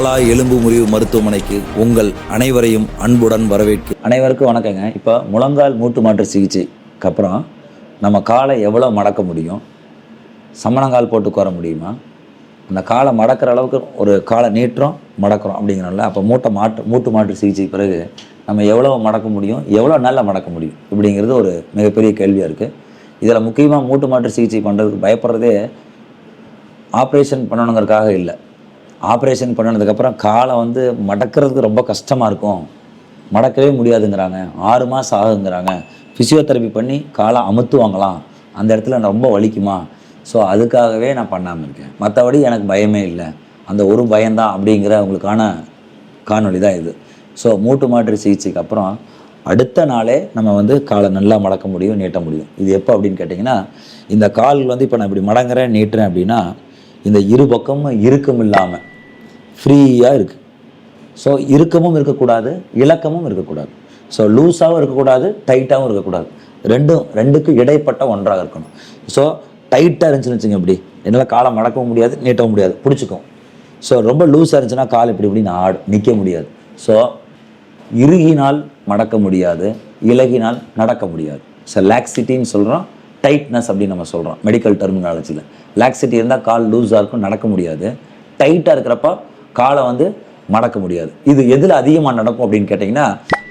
பாலா எலும்பு முறிவு மருத்துவமனைக்கு உங்கள் அனைவரையும் அன்புடன் வரவேற்கு அனைவருக்கும் வணக்கங்க. இப்போ முழங்கால் மூட்டு மாற்று சிகிச்சைக்கு அப்புறம் நம்ம காலை எவ்வளோ மடக்க முடியும்? சமணங்கால் போட்டு கோர முடியுமா? அந்த காலை மடக்கிற அளவுக்கு ஒரு காலை நீட்டுறோம் மடக்கிறோம் அப்படிங்கிறனால அப்போ மூட்டை மாற்று மூட்டு மாற்று சிகிச்சைக்கு பிறகு நம்ம எவ்வளோ மடக்க முடியும் எவ்வளோ நல்லா மடக்க முடியும் இப்படிங்கிறது ஒரு மிகப்பெரிய கேள்வியாக இருக்குது இதில் முக்கியமாக மூட்டு மாற்று சிகிச்சை பண்ணுறதுக்கு பயப்படுறதே ஆப்ரேஷன் பண்ணணுங்கிறதுக்காக இல்லை. ஆப்ரேஷன் பண்ணினதுக்கப்புறம் காலை வந்து மடக்கிறதுக்கு ரொம்ப கஷ்டமாக இருக்கும். மடக்கவே முடியாதுங்கிறாங்க. ஆறு மாதம் ஆகுங்கிறாங்க ஃபிசியோதெரப்பி பண்ணி காலை அமுத்துவாங்களாம். அந்த இடத்துல ரொம்ப வலிக்குமா? ஸோ அதுக்காகவே நான் பண்ணாமல் இருக்கேன். மற்றபடி எனக்கு பயமே இல்லை. அந்த ஒரு பயம்தான் அப்படிங்கிற உங்களுக்கான காணொளி தான் இது. ஸோ மூட்டு மாற்று சிகிச்சைக்கு அப்புறம் அடுத்த நாளே நம்ம வந்து காலை நல்லா மடக்க முடியும் நீட்ட முடியும். இது எப்போ அப்படின்னு கேட்டிங்கன்னா இந்த கால் வந்து இப்போ நான் இப்படி மடங்குறேன் நீட்டுறேன் அப்படின்னா இந்த இரு பக்கமும் இறுக்கம் இல்லாமல் ஃப்ரீயாக இருக்குது ஸோ இறுக்கமும் இருக்கக்கூடாது இலக்கமும் இருக்கக்கூடாது. ஸோ லூஸாகவும் இருக்கக்கூடாது டைட்டாகவும் இருக்கக்கூடாது. ரெண்டும் ரெண்டுக்கும் இடைப்பட்ட ஒன்றாக இருக்கணும். ஸோ டைட்டாக இருந்துச்சுன்னு வச்சுங்க இப்படி. என்னால் காலை மடக்கவும் முடியாது நீட்டவும் முடியாது. பிடிச்சிக்கும். ஸோ ரொம்ப லூஸாக இருந்துச்சுன்னா கால் இப்படி இப்படி ஆடு நிற்க முடியாது. ஸோ இறுகினால் மடக்க முடியாது இலகினால் நடக்க முடியாது. ஸோ லாக்ஸிட்டின்னு சொல்கிறோம் டைட்னஸ் அப்படின்னு நம்ம சொல்கிறோம் மெடிக்கல் டெர்மினாலஜியில் லாக்ஸிட்டி இருந்தால் கால் லூஸாக இருக்கும் நடக்க முடியாது. டைட்டாக இருக்கிறப்ப காலை வந்து மடக்க முடியாது. இது எதில் அதிகமாக நடக்கும் அப்படின்னு கேட்டிங்கன்னா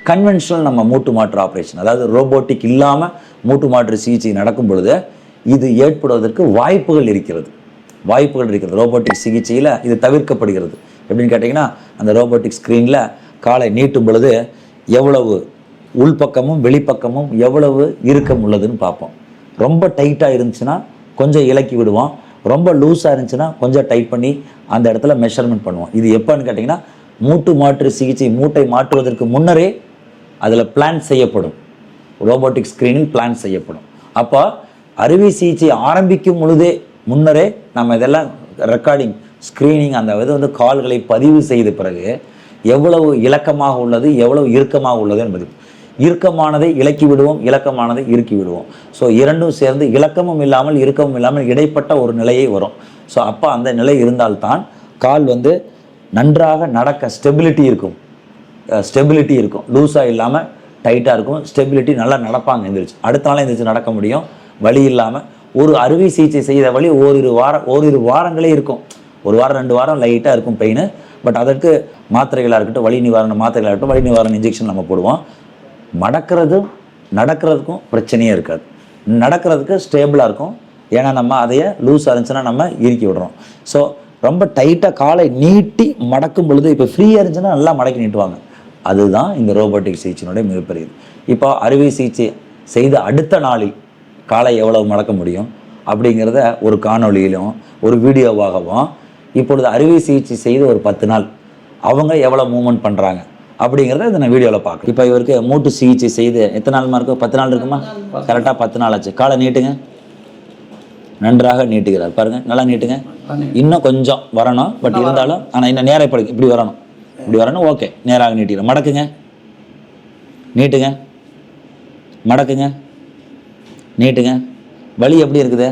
கன்வென்ஷனல் நம்ம மூட்டு மாற்று ஆப்ரேஷன் அதாவது ரோபோட்டிக் இல்லாமல் மூட்டு மாற்று சிகிச்சை நடக்கும் பொழுது இது ஏற்படுவதற்கு வாய்ப்புகள் இருக்கிறது. வாய்ப்புகள் இருக்கிறது. ரோபோட்டிக் சிகிச்சையில் இது தவிர்க்கப்படுகிறது. எப்படின்னு கேட்டிங்கன்னா அந்த ரோபோட்டிக் ஸ்க்ரீனில் காலை நீட்டும் பொழுது எவ்வளவு உள்பக்கமும் வெளிப்பக்கமும் எவ்வளவு இறுக்கம் உள்ளதுன்னு பார்ப்போம். ரொம்ப டைட்டாக இருந்துச்சுன்னா கொஞ்சம் இலக்கி விடுவோம். ரொம்ப லூஸாக இருந்துச்சுன்னா கொஞ்சம் டைட் பண்ணி அந்த இடத்துல மெஷர்மெண்ட் பண்ணுவோம். இது எப்போன்னு கேட்டிங்கன்னா மூட்டு மாற்று சிகிச்சை மூட்டை மாற்றுவதற்கு முன்னரே அதில் பிளான் செய்யப்படும். ரோபோட்டிக் ஸ்க்ரீனிங் பிளான் செய்யப்படும். அப்போ அறுவை சிகிச்சை ஆரம்பிக்கும் பொழுதே முன்னரே நம்ம இதெல்லாம் ரெக்கார்டிங் ஸ்க்ரீனிங் அந்த இது வந்து கால்களை பதிவு செய்த பிறகு எவ்வளவு இலக்கமாக உள்ளது எவ்வளவு இறுக்கமாக உள்ளது என்பது. இறுக்கமானதை இலக்கி விடுவோம் இலக்கமானதை இறுக்கி விடுவோம் ஸோ இரண்டும் சேர்ந்து இலக்கமும் இல்லாமல் இறுக்கமும் இல்லாமல் இடைப்பட்ட ஒரு நிலையை வரும். ஸோ அப்போ அந்த நிலை இருந்தால்தான் கால் வந்து நன்றாக நடக்க ஸ்டெபிலிட்டி இருக்கும். ஸ்டெபிலிட்டி இருக்கும். லூஸாக இல்லாமல் டைட்டாக இருக்கும். ஸ்டெபிலிட்டி நல்லா நடப்பாங்க எந்திரிச்சு. அடுத்த நாள் எந்திரிச்சு நடக்க முடியும். வழி இல்லாமல் ஒரு அறுவை சிகிச்சை செய்த வழி ஓரிரு வாரம் ஓரிரு வாரங்களே இருக்கும். ஒரு வாரம் ரெண்டு வாரம் லைட்டாக இருக்கும் பெயின் பட் அதற்கு மாத்திரைகளாக இருக்கட்டும் வலி நிவாரண மாத்திரைகளாக இருக்கட்டும் வலி நிவாரண இன்ஜெக்ஷன் நம்ம போடுவோம். மடக்கிறதும் நடக்கிறதுக்கும் பிரச்சனையே இருக்காது. நடக்கிறதுக்கு ஸ்டேபிளாக இருக்கும். ஏன்னா நம்ம அதையே லூஸாக இருந்துச்சுன்னா நம்ம இறுக்கி விடுறோம். ஸோ ரொம்ப டைட்டாக காலை நீட்டி மடக்கும் பொழுது இப்போ ஃப்ரீயாக இருந்துச்சுன்னா நல்லா மடக்கி நீட்டுவாங்க. அதுதான் இந்த ரோபோட்டிக் சிகிச்சையினுடைய மிகப்பெரியது. இப்போ அறுவை சிகிச்சை செய்த அடுத்த நாளில் காலை எவ்வளவு மடக்க முடியும்? அப்படிங்கிறத ஒரு காணொளியிலும் ஒரு வீடியோவாகவும் இப்பொழுது அறுவை சிகிச்சை செய்து ஒரு பத்து நாள் அவங்க எவ்வளோ மூமெண்ட் பண்ணுறாங்க அப்படிங்கிறத இதை நான் வீடியோவில் பார்க்கலாம் இப்போ இவருக்கு மூட்டு சிகிச்சை செய்து எத்தனை நாள் இருக்கும் பத்து நாள் இருக்குமா? கரெக்டாக பத்து நாள் ஆச்சு. காலை நீட்டுங்க. நன்றாக நீட்டுகிறார். பாருங்க நல்லா நீட்டுங்க. இன்னும் கொஞ்சம் வரணும். பட் இருந்தாலும் ஆனால் இன்னும் நேராக இப்படி இப்படி வரணும். இப்படி வரணும் ஓகே நேராக நீட்டிக்கிறேன் மடக்குங்க. நீட்டுங்க. மடக்குங்க. நீட்டுங்க. வலி எப்படி இருக்குது?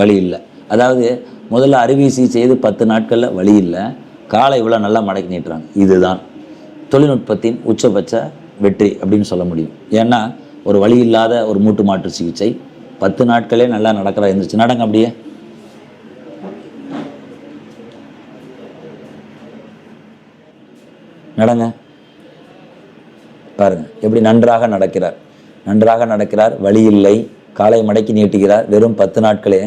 வலி இல்லை. அதாவது முதல்ல அறுவை சிகிச்சை செய்து பத்து நாட்களில் வலி இல்லை. காலை இவ்வளோ நல்லா மடக்கி நீட்டுறாங்க. இதுதான். தொழில்நுட்பத்தின் உச்சபட்ச வெற்றி அப்படின்னு சொல்ல முடியும். ஏன்னா ஒரு வழி இல்லாத ஒரு மூட்டு மாற்று சிகிச்சை பத்து நாட்களே நல்லா நடக்கிறா இருந்துச்சு. நடங்க அப்படியே. நடங்க. பாருங்க எப்படி நன்றாக நடக்கிறார். நன்றாக நடக்கிறார் வழி இல்லை காலை மடக்கி நீட்டுகிறார் வெறும் பத்து நாட்களே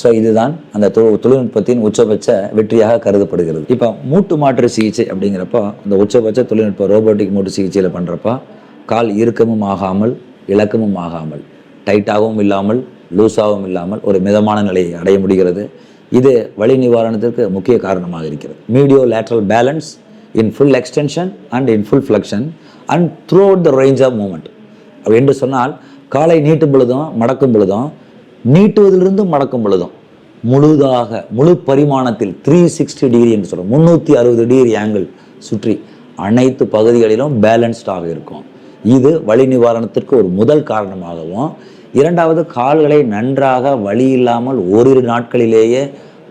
ஸோ இதுதான் அந்த தொ தொழில்நுட்பத்தின் உச்சபட்ச வெற்றியாக கருதப்படுகிறது. இப்போ மூட்டு மாற்று சிகிச்சை அப்படிங்கிறப்போ அந்த உச்சபட்ச தொழில்நுட்ப ரோபோட்டிக் மூட்டு சிகிச்சையில் பண்ணுறப்போ கால் இறுக்கமும் ஆகாமல் இலக்கமும் ஆகாமல் டைட்டாகவும் இல்லாமல் லூஸாகவும் இல்லாமல் ஒரு மிதமான நிலையை அடைய முடிகிறது. இது வலி நிவாரணத்திற்கு முக்கிய காரணமாக இருக்கிறது. Medio lateral balance in full extension and in full flexion and throughout the range of movement அப்படி என்று சொன்னால் காலை நீட்டும் பொழுதும் மடக்கும் பொழுதும் நீட்டுவதிலிருந்து மடக்கும் பொழுதும் முழுதாக முழு பரிமாணத்தில் த்ரீ சிக்ஸ்டி டிகிரி என்று சொல்கிறோம் முந்நூற்றி அறுபது டிகிரி ஆங்கிள் சுற்றி அனைத்து பகுதிகளிலும் பேலன்ஸ்டாக இருக்கும். இது வலி நிவாரணத்திற்கு ஒரு முதல் காரணமாகவும் இரண்டாவது கால்களை நன்றாக வழி இல்லாமல் ஓரிரு நாட்களிலேயே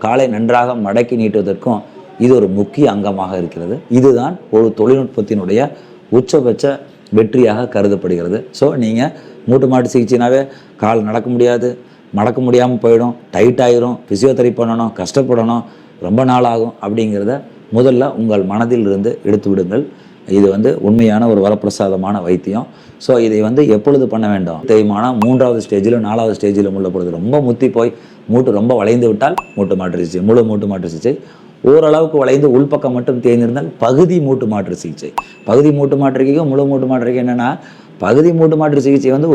காலை நன்றாக மடக்கி நீட்டுவதற்கும் இது ஒரு முக்கிய அங்கமாக இருக்கிறது. இதுதான் ஒரு தொழில்நுட்பத்தினுடைய உச்சபட்ச வெற்றியாக கருதப்படுகிறது. ஸோ நீங்கள் மூட்டு மாட்டு சிகிச்சைனாவே கால் நடக்க முடியாது மடக்க முடியாமல் போயிடும் டைட் ஆகிரும் ஃபிசியோதெரப்பி பண்ணணும் கஷ்டப்படணும் ரொம்ப நாள் ஆகும் அப்படிங்கிறத முதல்ல உங்கள் மனதில் இருந்து எடுத்து விடுங்கள். இது வந்து உண்மையான ஒரு வரப்பிரசாதமான வைத்தியம். ஸோ இதை வந்து எப்பொழுது பண்ண வேண்டும்? தேய்மானம் மூன்றாவது ஸ்டேஜிலும் நாலாவது ஸ்டேஜிலும் உள்ள பொழுது ரொம்ப முத்தி போய் மூட்டு ரொம்ப வளைந்து விட்டால் மூட்டு மாற்று சிகிச்சை முழு மூட்டு மாற்று சிகிச்சை ஓரளவுக்கு வளைந்து உள்பக்கம் மட்டும் தேய்ந்திருந்தால் பகுதி மூட்டு மாற்று சிகிச்சை பகுதி மூட்டு மாற்றுக்கும் முழு மூட்டு மாற்றுக்கு என்னென்னா பகுதி மூட்டு மாற்று சிகிச்சை வந்து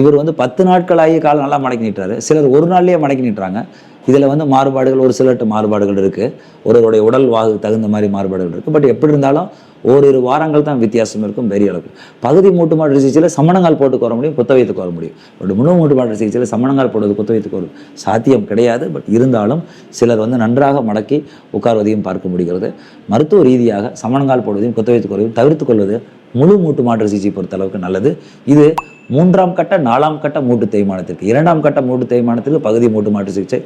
இவர் வந்து பத்து நாட்கள் ஆகி கால் நல்லா மடக்கி நிட்டுறாரு. சிலர் ஒரு நாள்லேயே மடக்கி நிட்டுறாங்க. இதில் வந்து மாறுபாடுகள் ஒரு சிலட்டு மாறுபாடுகள் இருக்குது ஒருவருடைய உடல் வாகு தகுந்த மாதிரி மாறுபாடுகள் இருக்குது பட் எப்படி இருந்தாலும் ஓரிரு வாரங்கள் தான் வித்தியாசம் இருக்கும் பெரிய அளவுக்கு. பகுதி மூட்டு மாற்று சிகிச்சையில் சமணங்கால் போட்டு வர முடியும் குத்த வைத்துக்கு வர முடியும். பட் முழு மூட்டு மாற்று சிகிச்சையில் சமணங்கால் போடுவது குத்த வைத்துக்கு வரும் சாத்தியம் கிடையாது. பட் இருந்தாலும் சிலர் வந்து நன்றாக மடக்கி உட்கார்வதையும் பார்க்க முடிகிறது. மருத்துவ ரீதியாக சமணங்கால் போடுவதையும் குத்த வைத்துக் கொள்வதையும் தவிர்த்து கொள்வது முழு மூட்டு மாற்று சிகிச்சை பொறுத்த அளவுக்கு நல்லது. இது மூன்றாம் கட்ட நாலாம் கட்ட மூட்டு தேய்மானத்திற்கு இரண்டாம் கட்ட மூட்டு தேய்மானத்திற்கு பகுதி மூட்டு மாற்று சிகிச்சை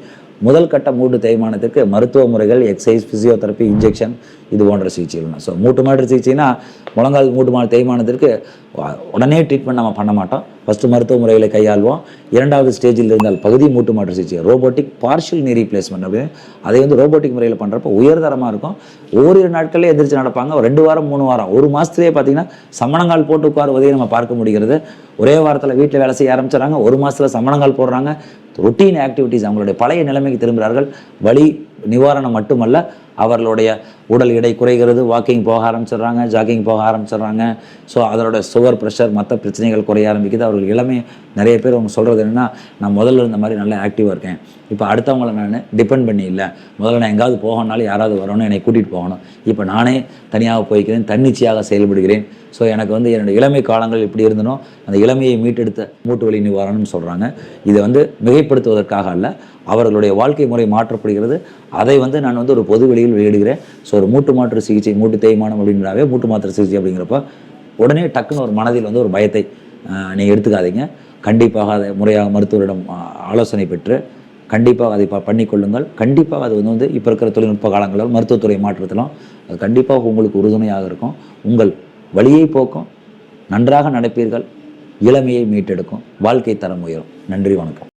முதல் கட்ட மூட்டு தேய்மானத்திற்கு மருத்துவ முறைகள் எக்ஸசைஸ் பிசியோதெரப்பி இன்ஜெக்ஷன் இது போன்ற சிகிச்சைகள்னா ஸோ மூட்டு மாற்று சிகிச்சைனா முழங்கால் மூட்டு மாற்று தேய்மானத்திற்கு உடனே ட்ரீட்மெண்ட் நம்ம பண்ண மாட்டோம். ஃபஸ்ட்டு மருத்துவ முறைகளை கையாள்வோம். இரண்டாவது ஸ்டேஜில் இருந்தால் பகுதி மூட்டு மாற்று சிகிச்சை ரோபோட்டிக் பார்ஷியல் நீ ரீப்ளேஸ்மெண்ட் அப்படின்னு. அதை வந்து ரோபோட்டிக் முறையில் பண்ணுறப்போ உயர்தரமாக இருக்கும். ஓரிரு நாட்களே எந்திரிச்சு நடப்பாங்க. ரெண்டு வாரம் மூணு வாரம். ஒரு மாதத்துலேயே பார்த்தீங்கன்னா சமணங்கால் போட்டு உட்காருவதையும் நம்ம பார்க்க முடிகிறது. ஒரே வாரத்தில் வீட்டில் வேலை செய்ய ஆரம்பிச்சிடறாங்க. ஒரு மாதத்தில் சமணங்கால் போடுறாங்க. ரொட்டீன் ஆக்டிவிட்டீஸ் அவங்களுடைய பழைய நிலைமைக்கு திரும்புகிறார்கள். வலி நிவாரணம் மட்டுமல்ல அவர்களுடைய உடல் எடை குறைகிறது வாக்கிங் போக ஆரம்பிச்சிடுறாங்க ஜாக்கிங் போக ஆரம்பிச்சிடுறாங்க. ஸோ அதனோட சுகர் ப்ரெஷர் மற்ற பிரச்சனைகள் குறைய ஆரம்பிக்குது. அவர்கள் இளமையை நிறைய பேர் அவங்க சொல்கிறது என்னென்னா நான் முதல்ல இருந்த மாதிரி நல்லா ஆக்டிவாக இருக்கேன். இப்போ அடுத்தவங்கள நான் டிபெண்ட் பண்ணி இல்லை. முதல்ல நான் எங்காவது போகணுனாலும் யாராவது வரணும் என்னை கூட்டிகிட்டு போகணும். இப்போ நானே தனியாக போய்க்கிறேன் தன்னிச்சையாக செயல்படுகிறேன். ஸோ எனக்கு வந்து என்னோடய இளமை காலங்கள் எப்படி இருந்தனோ அந்த இளமையை மீட்டெடுத்த மூட்டு வலி நிவாரணம்னு சொல்கிறாங்க இதை வந்து மிகைப்படுத்துவதற்காக அல்ல அவர்களுடைய வாழ்க்கை முறை மாற்றப்படுகிறது. அதை வந்து நான் வந்து ஒரு பொது வெளியில் வெளியிடுகிறேன். ஸோ ஒரு மூட்டு மாற்று சிகிச்சை மூட்டு தேய்மானம் அப்படின்றாவே மூட்டு மாற்று சிகிச்சை அப்படிங்கிறப்ப உடனே டக்குன்னு ஒரு மனதில் வந்து ஒரு பயத்தை நீங்கள் எடுத்துக்காதீங்க. கண்டிப்பாக அதை முறையாக மருத்துவரிடம் ஆலோசனை பெற்று கண்டிப்பாக அதை ப பண்ணிக்கொள்ளுங்கள் கண்டிப்பாக அது வந்து வந்து இப்போ இருக்கிற தொழில்நுட்ப காலங்களில் மருத்துவத்துறை மாற்றத்திலும் அது கண்டிப்பாக உங்களுக்கு உறுதுணையாக இருக்கும். உங்கள் வழியை போக்கும். நன்றாக நடப்பீர்கள். இளமையை மீட்டெடுக்கும். வாழ்க்கை தரம் உயரும். நன்றி வணக்கம்.